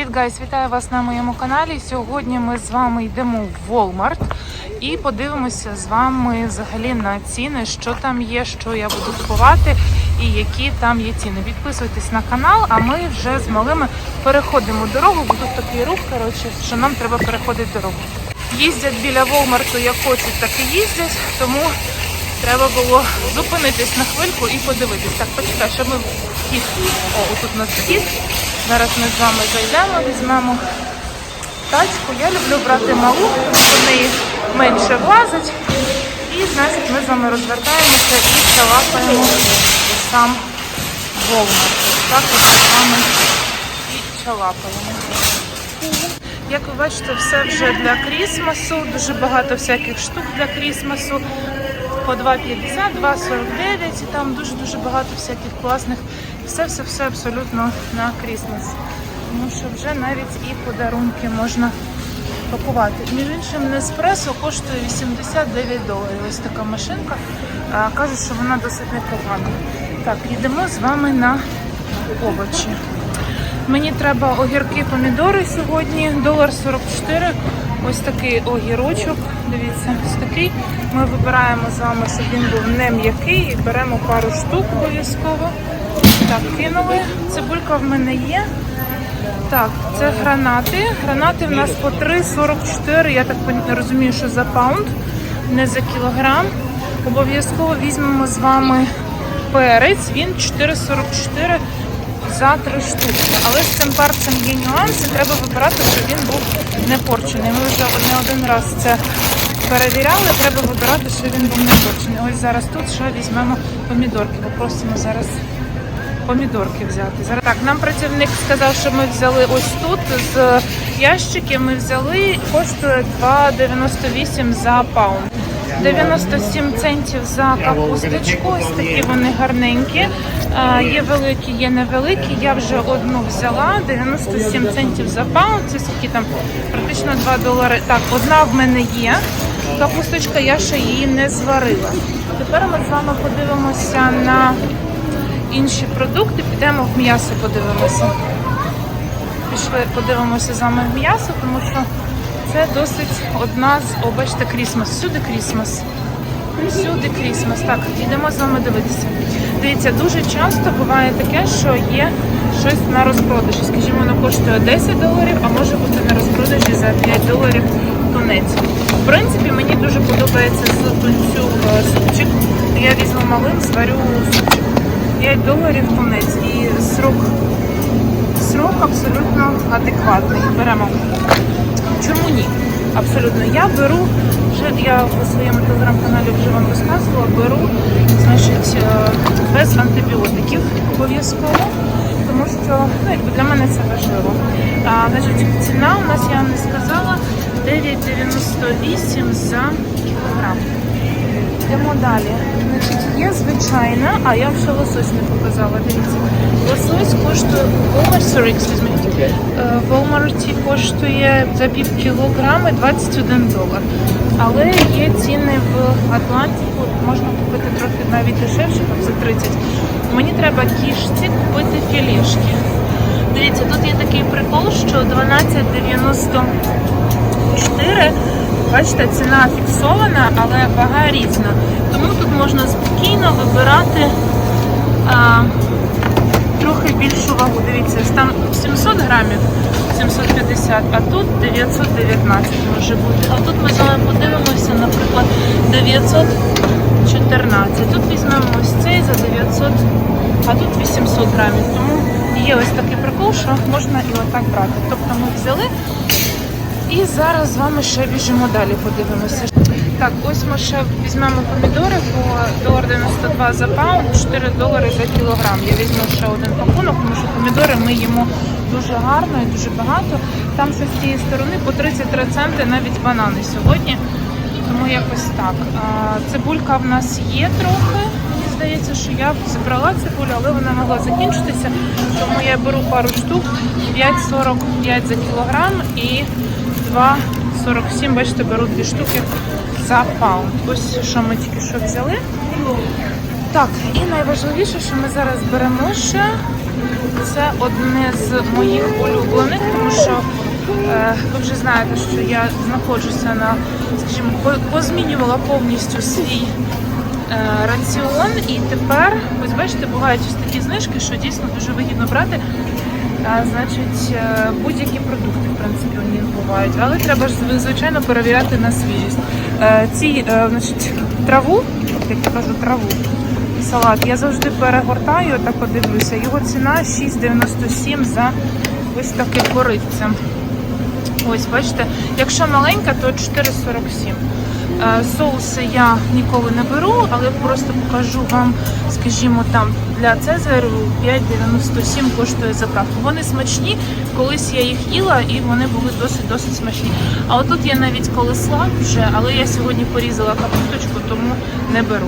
Привіт, гайс! Вітаю вас на моєму каналі. Сьогодні ми з вами йдемо в Walmart і подивимося з вами взагалі на ціни, що там є, що я буду купувати і які там є ціни. Підписуйтесь на канал, а ми вже з малими переходимо дорогу, бо тут такий рух, коротше, що нам треба переходити дорогу. Їздять біля Волмарту, як хочуть, так і їздять, тому треба було зупинитись на хвильку і подивитись. Так, почекай, що ми вхід. О, тут у нас вхід. Зараз ми з вами зайдемо, візьмемо тачку. Я люблю брати малу, в неї менше влазить. І значить ми з вами розвертаємося і чалапаємо сам Волмарт. Так от з вами і чалапаємо. Як ви бачите, все вже для крісмасу, дуже багато всяких штук для крісмасу. По 2,50, 2,49 і там дуже-дуже багато всяких класних. Все-все-все абсолютно на крісмас. Тому що вже навіть і подарунки можна пакувати. Між іншим, Неспресо коштує 89 доларів. Ось така машинка. Кажуть, що вона досить непогана. Так, йдемо з вами на овочі. Мені треба огірки, помідори сьогодні. Долар 44. Ось такий огірочок. Дивіться, ось такий. Ми вибираємо з вами, щоб він був не м'який. І беремо пару штук обов'язково. Так, кинули. Цибулька в мене є. Так, це гранати. Гранати в нас по 3,44. Я так розумію, що за паунд, не за кілограм. Обов'язково візьмемо з вами перець. Він 4,44 за три штуки. Але з цим перцем є нюанси. Треба вибирати, щоб він був не порчений. Ми вже не один раз це перевіряли. Треба вибирати, щоб він був не порчений. Ось зараз тут ще візьмемо помідорки. Попросимо зараз помідорки взяти. Зараз так, нам працівник сказав, що ми взяли ось тут з ящиків. Ми взяли коштує 2,98 за паунд. 97 центів за капусточку. Ось такі вони гарненькі. Є великі, є невеликі. Я вже одну взяла. 97 центів за паунд. Це скільки там практично 2 долари. Так, одна в мене є. Капусточка, я ще її не зварила. Тепер ми з вами подивимося на інші продукти, підемо в м'ясо подивимося. Пішли, подивимося з вами в м'ясо, тому що це досить одна з, о, бачите, крісмас. Всюди крісмас. Всюди крісмас. Так, йдемо з вами дивитися. Дивіться, дуже часто буває таке, що є щось на розпродажі. Скажімо, воно коштує 10 доларів, а може бути на розпродажі за 5 доларів тунець. В принципі, мені дуже подобається з тунцю супчик. Я візьму малим, зварю супчик. 5 доларів тунець і срок, срок абсолютно адекватний. Беремо. Чому ні? Абсолютно. Я беру, вже я у своєму телеграм-каналі вже вам розказувала, беру значить, е, без антибіотиків обов'язково, тому що ну, якби для мене це важливо. А, значить, ціна у нас, я не сказала, 9,98 за кілограм. Йдемо далі. Значить, є звичайна, а я ще лосось не показала. Дивіться. Лосось коштує Walmart, excuse me. Е, В Walmart коштує за пів кілограми 21 долар. Але є ціни в Атлантику, можна купити трохи навіть дешевше, там за 30. Мені треба кішці купити філішки. Дивіться, тут є такий прикол, що 12,94 Бачите, ціна фіксована, але вага різна. Тому тут можна спокійно вибирати а, трохи більшу вагу. Дивіться, там 700 грамів 750, а тут 919 може бути. А тут ми з вами подивимося, наприклад, 914. Тут візьмемо ось цей за 900, а тут 800 грамів. Тому є ось такий прикол, що можна і отак брати. Тобто ми взяли. І зараз з вами ще біжимо далі, подивимося. Так, ось ми ще візьмемо помідори по долар 92 за паунд, 4 долари за кілограм. Я візьму ще один пакунок, тому що помідори ми їмо дуже гарно і дуже багато. Там ще з цієї сторони по 33 центи навіть банани сьогодні. Тому якось так. Цибулька в нас є трохи. Мені здається, що я зібрала цибулю, але вона могла закінчитися. Тому я беру пару штук, 5,45 за кілограм і 2,47, бачите, беру дві штуки за паунд. Ось що ми тільки що взяли. Так, і найважливіше, що ми зараз беремо ще, це одне з моїх улюблених, тому що е, ви вже знаєте, що я знаходжуся на, скажімо, позмінювала повністю свій е, раціон, і тепер, ось бачите, бувають ось такі знижки, що дійсно дуже вигідно брати. Значить, е, будь-які продукти, в принципі, у них бувають, але треба ж звичайно перевіряти на свіжість. Е, Ці, е, значить, траву, як я кажу, траву, салат, я завжди перегортаю, так подивлюся. Його ціна 6,97 за ось таке коривце. Ось, бачите, якщо маленька, то 4,47. Е, Соуси я ніколи не беру, але просто покажу вам, скажімо, там для Цезарю 5,97 коштує заправка. Вони смачні, колись я їх їла і вони були досить досить смачні. А отут я навіть колесла вже, але я сьогодні порізала капусточку, тому не беру.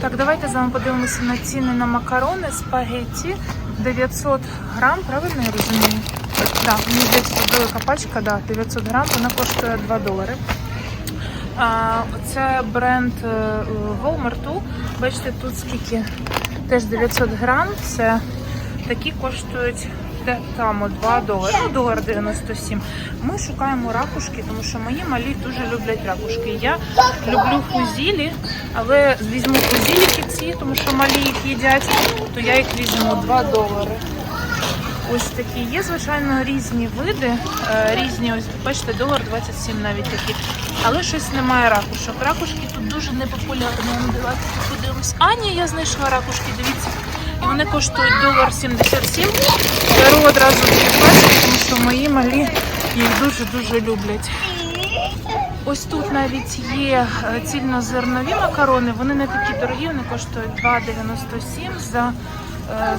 Так, давайте з вами подивимося на ціни на макарони, спагетті 900 грам, правильно я розумію? Так, мені здається, тут велика пачка, да, 900 грам, вона коштує 2 долари. Це бренд е, е, Бачите, тут скільки теж 900 грам. Це такі коштують там 2 долари, ну, долар 97. Ми шукаємо ракушки, тому що мої малі дуже люблять ракушки. Я люблю фузілі, але візьму фузіліки ці, тому що малі їх їдять, то я їх візьму 2 долари. Ось такі є, звичайно, різні види. е, Різні, ось бачите, долар 27 навіть такі. Але щось немає ракушок. Ракушки тут дуже непопулярні. Подивимось. А, я знайшла ракушки, дивіться. І вони коштують долар 77. Беру одразу дві пачки, тому що мої малі їх дуже-дуже люблять. Ось тут навіть є е, цільнозернові макарони. Вони не такі дорогі, вони коштують 2,97 за,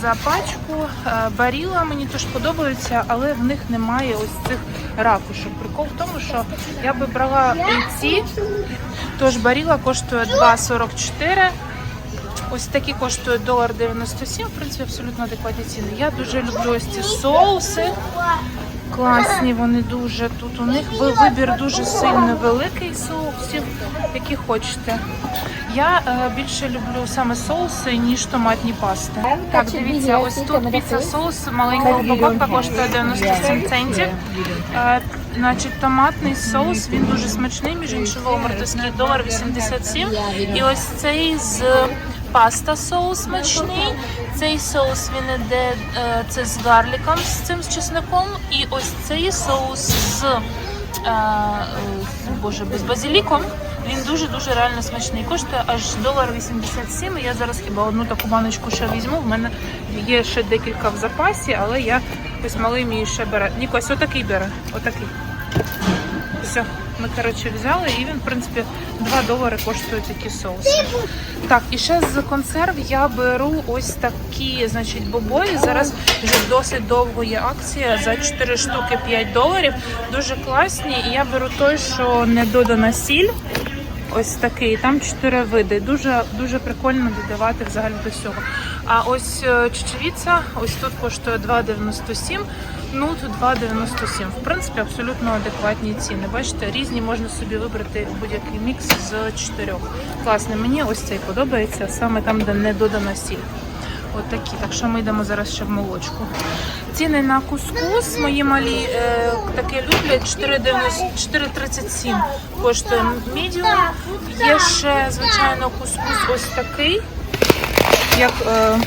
за пачку. Е, Баріла мені теж подобаються, але в них немає ось цих ракушок. Прикол в тому, що я би брала і ці, тож баріла коштує 2,44. Ось такі коштують долар 97, в принципі, абсолютно адекватні ціни. Я дуже люблю ось ці соуси. Класні вони дуже. Тут у них вибір дуже сильно великий соусів, які хочете. Я е, більше люблю саме соуси, ніж томатні пасти. Так, дивіться, ось тут піца соус маленька упаковка коштує 97 центів. Е, значить, томатний соус, він дуже смачний, між іншим волмартовський долар 87. І ось цей з паста соус смачний. Цей соус він іде е, це з гарліком, з цим з чесником. І ось цей соус з, е, е, боже, з базиліком. Він дуже дуже реально смачний. Коштує аж долар 87. І Я зараз хіба одну таку баночку ще візьму. В мене є ще декілька в запасі, але я ось малий мій ще бере. Нікось, отакий бере. Отакий. Все, ми коротше взяли, і він, в принципі, 2 долари коштує такі соуси. Так, і ще з консерв я беру ось такі, значить, бобові. Зараз вже досить довго є акція за 4 штуки 5 доларів. Дуже класні. І я беру той, що не додана сіль. Ось такий, там чотири види. Дуже дуже прикольно додавати взагалі до всього. А ось е, чечевіця, ось тут коштує 2,97, ну тут 2,97. В принципі, абсолютно адекватні ціни. Бачите, різні можна собі вибрати будь-який мікс з чотирьох. Класний. Мені ось цей подобається, саме там, де не додана сіль. От такі. Так що ми йдемо зараз ще в молочку. Ціни на кускус мої малі е, таке люблять 4,37 коштує медіум. Є ще, звичайно, кускус ось такий, як е,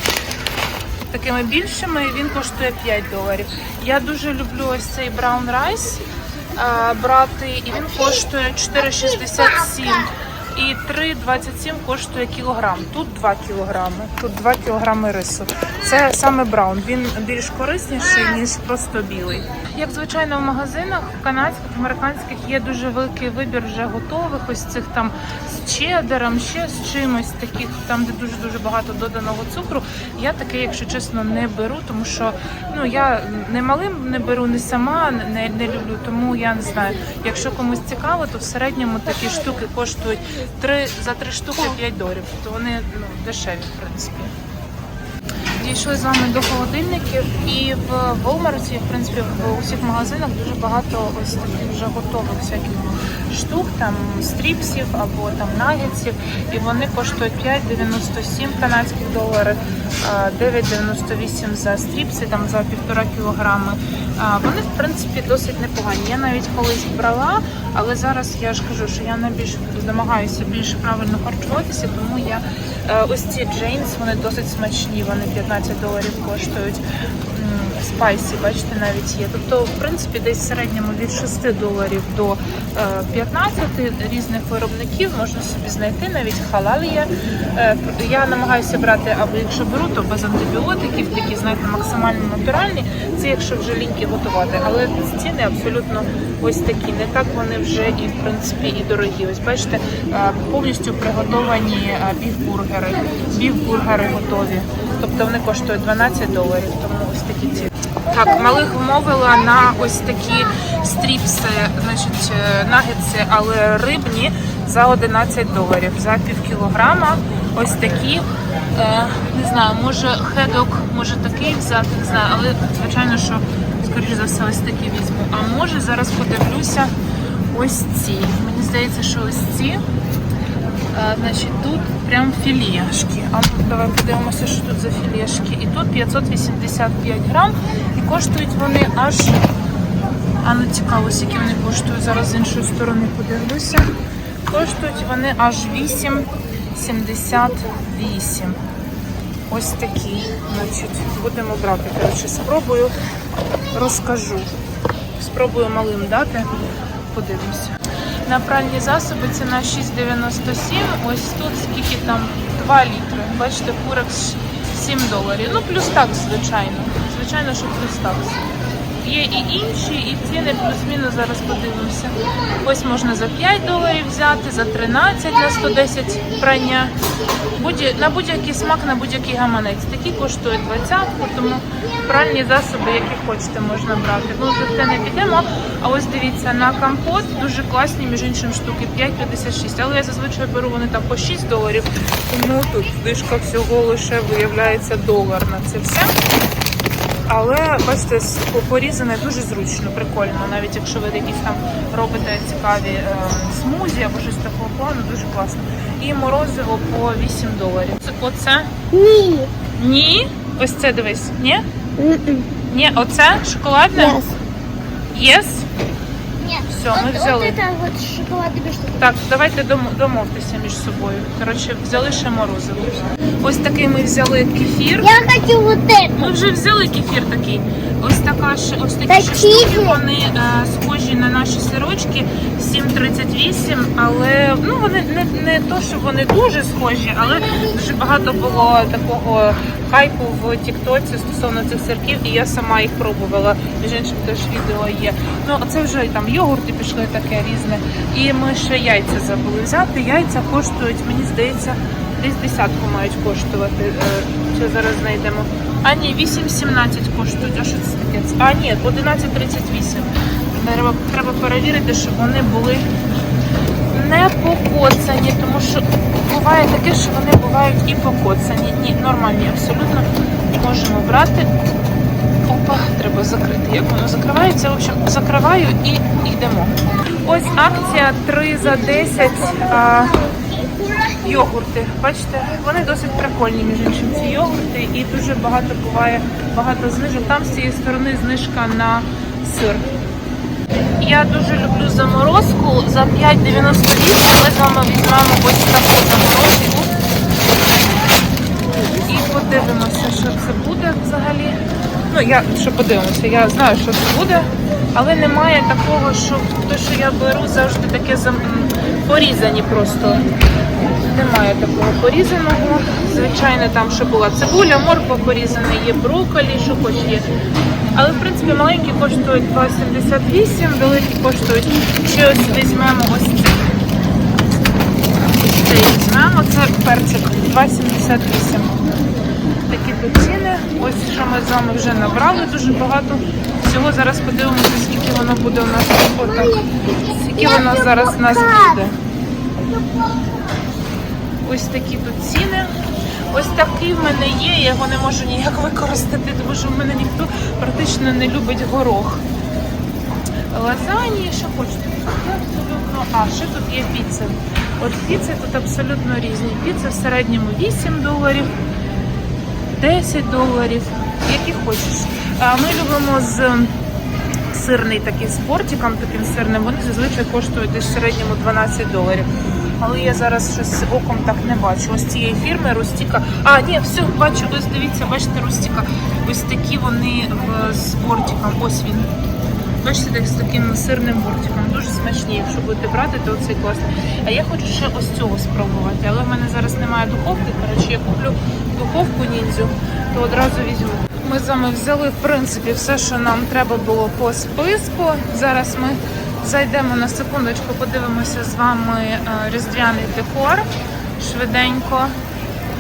такими більшими, він коштує 5 доларів. Я дуже люблю ось цей браун райс е, брати, і він коштує 4,67. І 3,27 коштує кілограм. Тут 2 кілограми, тут 2 кілограми рису. Це саме браун. Він більш корисніший, ніж просто білий. Як звичайно в магазинах, канадських, американських є дуже великий вибір вже готових, ось цих там з чедером, ще з чимось таких, там де дуже дуже багато доданого цукру. Я таке, якщо чесно, не беру, тому що ну я не малим не беру, не сама не, не люблю. Тому я не знаю. Якщо комусь цікаво, то в середньому такі штуки коштують 3, за три штуки 5 доларів. То вони ну, дешеві, в принципі. Дійшли з вами до холодильників і в Walmart, в принципі, в усіх магазинах дуже багато ось таких вже готових всяких штук, там стріпсів або там нагетсів, і вони коштують 5,97 канадських доларів, 9,98 за стріпси, там за півтора кілограми. Вони, в принципі, досить непогані. Я навіть колись брала, але зараз я ж кажу, що я найбільш намагаюся більше правильно харчуватися, тому я е, ось ці джейнс, вони досить смачні, вони 15 доларів коштують. Спайсі, бачите, навіть є. Тобто, в принципі, десь в середньому від 6 доларів до е, 15 різних виробників можна собі знайти, навіть халал. Е, Я намагаюся брати, або якщо беру, то без антибіотиків, такі, знаєте, максимально натуральні. Це якщо вже ліньки готувати. Але ціни абсолютно ось такі. Не так вони вже і в принципі і дорогі. Ось бачите, е, повністю приготовані е, біфбургери. Біфбургери готові. Тобто вони коштують 12 доларів, тому ось такі ціни. Так, малих вмовила на ось такі стріпси, значить, е, нагетси, але рибні за 11 доларів за пів кілограма. Ось такі. Е, не знаю, може хедок, може такий взяти, не знаю, але звичайно, що скоріш за все ось такі візьму. А може зараз подивлюся ось ці. Мені здається, що ось ці. Значить, тут прям філешки. А ну, давай подивимося, що тут за філешки. І тут 585 грам. І коштують вони аж. А ну цікаво, скільки вони коштують. Зараз з іншої сторони подивлюся. Коштують вони аж 8,78. Ось такі. Значить, будемо брати. Коротше, спробую, розкажу. Спробую малим дати. Подивимося. На пральні засоби ціна 6,97. Ось тут скільки там 2 літри. Бачите, курекс 7 доларів. Ну, плюс такс, звичайно. Звичайно, що плюс такс. Є і інші, і ціни плюс-мінус зараз подивимося. Ось можна за 5 доларів взяти, за 13 на 110 прання. Будь- на будь-який смак, на будь-який гаманець. Такі коштують 20, тому пральні засоби, які хочете, можна брати. Ну, за це не підемо. А ось дивіться, на компот дуже класні, між іншим, штуки 5,56. Але я зазвичай беру вони там по 6 доларів. Тому тут знижка всього лише виявляється долар на це все. Але бачите, порізане дуже зручно, прикольно. Навіть якщо ви якісь там робите цікаві е, смузі або щось такого плану, дуже класно. І морозиво по 8 доларів. Це- Оце? Ні. Ні. Ось це дивись. Ні? М-м. Ні, оце шоколадне? Yes. Єс? Нет. Всё, мы вот, взяли. Вот это вот шоколадная штука. Так, давайте дом- домовтеся між собою. Коротше, взяли ще морозиво. Ось такий ми взяли кефір. Я хочу вот это. Ми вже взяли кефір такий. Ось така ж, ось такі Такі ще штуки, ж. вони е, схожі на наші сирочки 7,38, але ну вони не, не то, що вони дуже схожі, але дуже багато було такого хайпу в Тіктоці стосовно цих сирків, і я сама їх пробувала. Між іншим теж відео є. Ну а це вже там йогурти пішли таке різне. І ми ще яйця забули взяти. Яйця коштують, мені здається, десь десятку мають коштувати. Е, Що зараз знайдемо. А ні, 8,17 коштують. А що це таке? А ні, 11,38. Треба, треба перевірити, щоб вони були не покоцані, тому що буває таке, що вони бувають і покоцані. Ні, нормальні, абсолютно можемо брати. Опа, треба закрити. Як воно закривається? В общем, закриваю і йдемо. Ось акція 3 за 10. А, йогурти. Бачите, вони досить прикольні, між іншим, ці йогурти, і дуже багато буває багато знижок. Там з цієї сторони знижка на сир. Я дуже люблю заморозку за 5,98. Ми з вами візьмемо ось таку заморозку. І подивимося, що це буде взагалі. Ну, я що подивимося, я знаю, що це буде, але немає такого, що те, що я беру, завжди таке порізані просто. Немає такого порізаного. Звичайно, там ще була цибуля, морква порізана, є брокколі, що хоч є. Але в принципі маленькі коштують 2,78, великі коштують. Ще ось візьмемо ось цей. Ось цей візьмемо. Це перчик 2,78. Такі тут ціни. Ось що ми з вами вже набрали дуже багато. Всього зараз подивимося, скільки воно буде у нас отак. Скільки воно зараз у нас буде. Ось такі тут ціни. Ось такий в мене є, я його не можу ніяк використати, тому що в мене ніхто практично не любить горох. Лазані, що хочете. Абсолютно. А, ще тут є піци. От піци тут абсолютно різні. Піци в середньому 8 доларів, 10 доларів, які хочеш. Ми любимо з сирний такий з бортиком, таким сирним. Вони зазвичай коштують десь в середньому 12 доларів. Але я зараз щось оком так не бачу. Ось цієї фірми Рустіка. А, ні, все, бачу, ось дивіться, бачите, Рустіка. Ось такі вони з бортиком. Ось він. Бачите, з таким сирним бортиком. Дуже смачні. Якщо будете брати, то цей класний. А я хочу ще ось цього спробувати. Але в мене зараз немає духовки. Коротше, я куплю духовку ніндзю, то одразу візьму. Ми з вами взяли, в принципі, все, що нам треба було по списку. Зараз ми зайдемо на секундочку, подивимося з вами е, різдвяний декор. Швиденько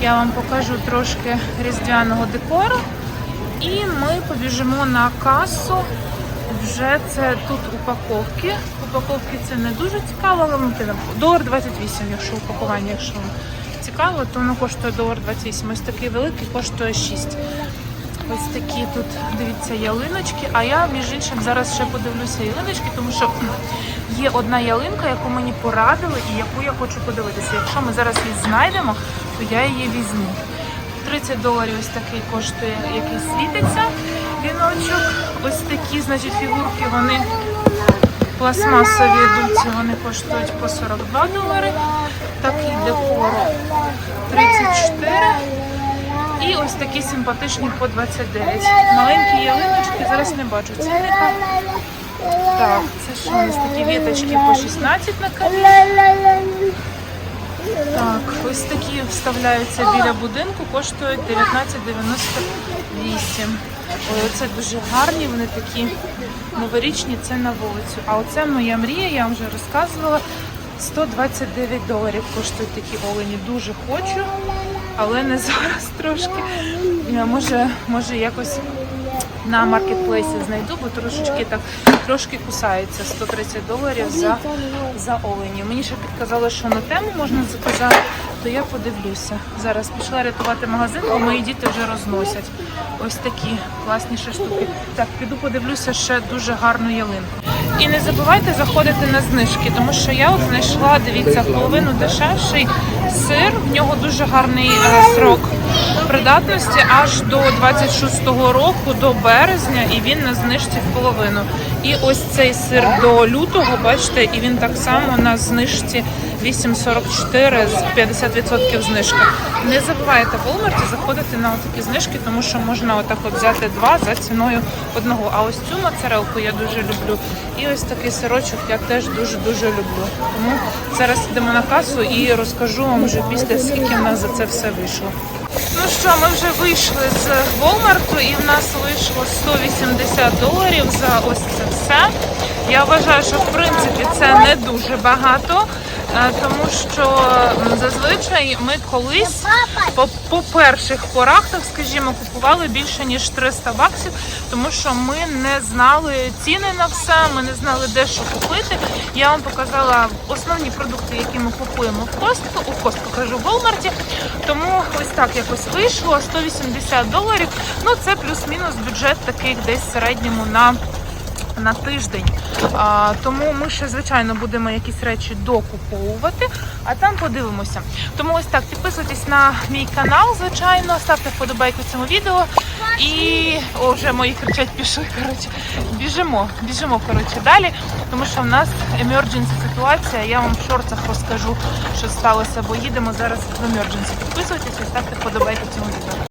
я вам покажу трошки різдвяного декору. І ми побіжимо на касу. Вже це тут упаковки. Упаковки це не дуже цікаво, але. Долар 28, якщо упакування, якщо цікаво, то воно коштує долар 28. Ось такий великий коштує 6. Ось такі тут, дивіться, ялиночки. А я, між іншим, зараз ще подивлюся ялиночки, тому що є одна ялинка, яку мені порадили і яку я хочу подивитися. Якщо ми зараз її знайдемо, то я її візьму. 30 доларів ось такий коштує, який світиться віночок. Ось такі, значить, фігурки, вони пластмасові йдуть, вони коштують по 42 долари. Такий декор 34. І ось такі симпатичні по 29. Маленькі ялиночки, зараз не бачу цінника. Так, це що у нас такі віточки по 16 на камінь. Так, ось такі вставляються біля будинку, коштують 19,98. Оце дуже гарні, вони такі новорічні, це на вулицю. А оце моя мрія, я вам вже розказувала. 129 доларів коштують такі олені. Дуже хочу, але не зараз трошки. Е, Може, може якось на маркетплейсі знайду, бо трошечки так трошки кусаються 130 доларів за, за олені. Мені ще підказали, що на тему можна заказати, то я подивлюся. Зараз пішла рятувати магазин, бо мої діти вже розносять. Ось такі класні штуки. Так, піду подивлюся ще дуже гарну ялинку. І не забувайте заходити на знижки, тому що я от знайшла, дивіться, половину дешевший сир. В нього дуже гарний е, срок придатності аж до 26-го року, до березня, і він на знижці в половину. І ось цей сир до лютого, бачите, і він так само на знижці 8,44 з 50% знижка. Не забувайте в Walmart заходити на такі знижки, тому що можна отак от взяти два за ціною одного. А ось цю моцарелку я дуже люблю. І ось такий сирочок я теж дуже-дуже люблю. Тому зараз йдемо на касу і розкажу вам вже після скільки в нас за це все вийшло. Ну що, ми вже вийшли з Walmart і в нас вийшло 180 доларів за ось це все. Я вважаю, що в принципі це не дуже багато, тому що зазвичай ми колись по, по перших порах, так скажімо, купували більше ніж 300 баксів, тому що ми не знали ціни на все, ми не знали де що купити. Я вам показала основні продукти, які ми купуємо в Костку, у Костку кажу в Walmart. Тому ось так якось вийшло 180 доларів. Ну це плюс-мінус бюджет таких десь середньому на на тиждень. А, тому ми ще, звичайно, будемо якісь речі докуповувати, а там подивимося. Тому ось так, підписуйтесь на мій канал, звичайно, ставте вподобайку цьому відео. І о, вже мої кричать пішли. Коротше, біжимо, біжимо коротше, далі, тому що в нас емердженсі ситуація. Я вам в шорцах розкажу, що сталося, бо їдемо зараз в емердженсі. Підписуйтесь і ставте вподобайку цьому відео.